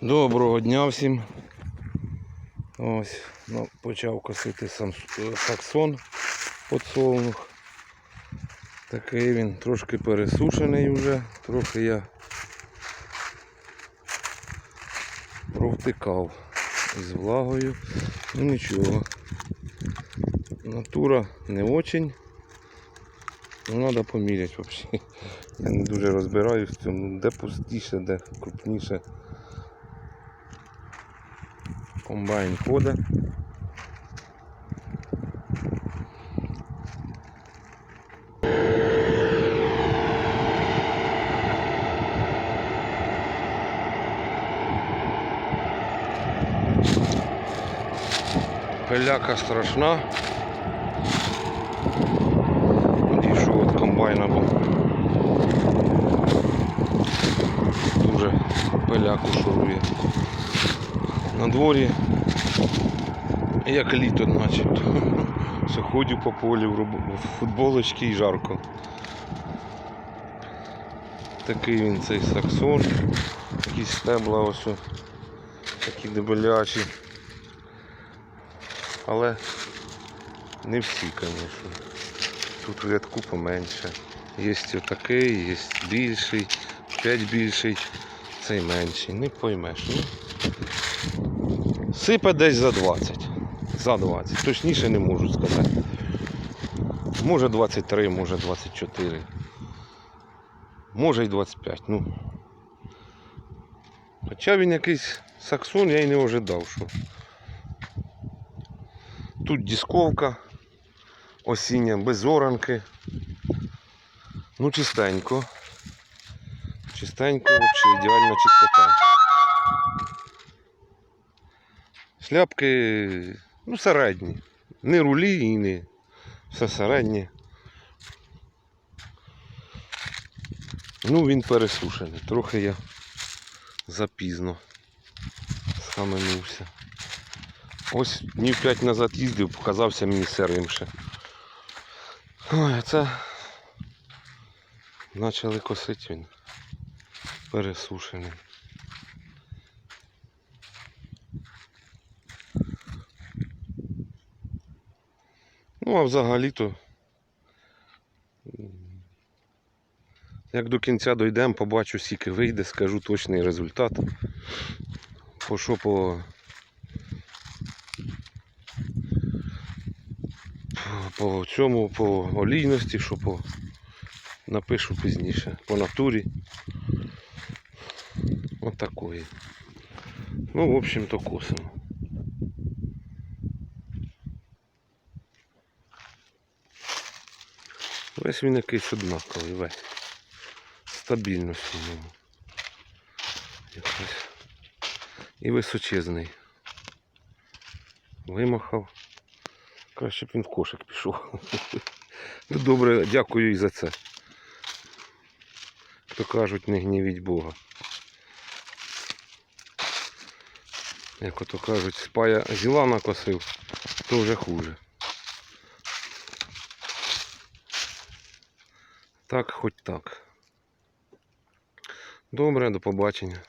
Доброго дня всім. Ось, ну, почав косити сам е, саксон подсолнух. Такий він трошки пересушений вже, трохи я провтикав із влагою. Ну нічого. Натура не очень. Ну, треба поміряти взагалі. Я не дуже розбираюсь в цьому, де пустіше, де крупніше. Комбайн ходить. Пиляка страшна. Дійшов від комбайна, бо дуже пиляку шурує. На дворі як літо начебто. Все ходю по полю в футболочці і жарко. Такий він цей саксон. Якісь стебла ось. Такі дебелячі. Але не всі, звісно. Тут в рядку поменше. Є отакий, є більший, 5 більший, цей менший. Не поймеш. Ну, Сипе десь за 20. За 20. Точніше не можу сказати. Може 23, може 24. Може й 25. Ну. Хоча він якийсь саксон, я й не ожидав, що. Тут дисковка осіння, без оранки. Ну, чистенько. Чистенько, взагалі ідеальна чистота. Шляпки, ну, середні. Не рулі і не все середнє. Ну, він пересушений. Трохи я запізно схаменувся. Ось днів 5 назад їздив, показався мені сирим ще. Ой, а це почали косити він. Пересушений. Ну, а взагалі-то, як до кінця дійдемо, побачу, скільки вийде, скажу точний результат. По що по, по цьому, по олійності, що по напишу пізніше, по натурі. Отакої. Ну, в общем-то, косимо. Весь він якийсь однаковий, весь. Стабільність у ньому. Якось. І височезний. Вимахав. Краще б він в кошик пішов. Ну добре, дякую і за це. То кажуть, не гнівіть Бога. Як ото кажуть, спая зіла накосив, то вже хуже. Так, хоч так. Добре, до побачення.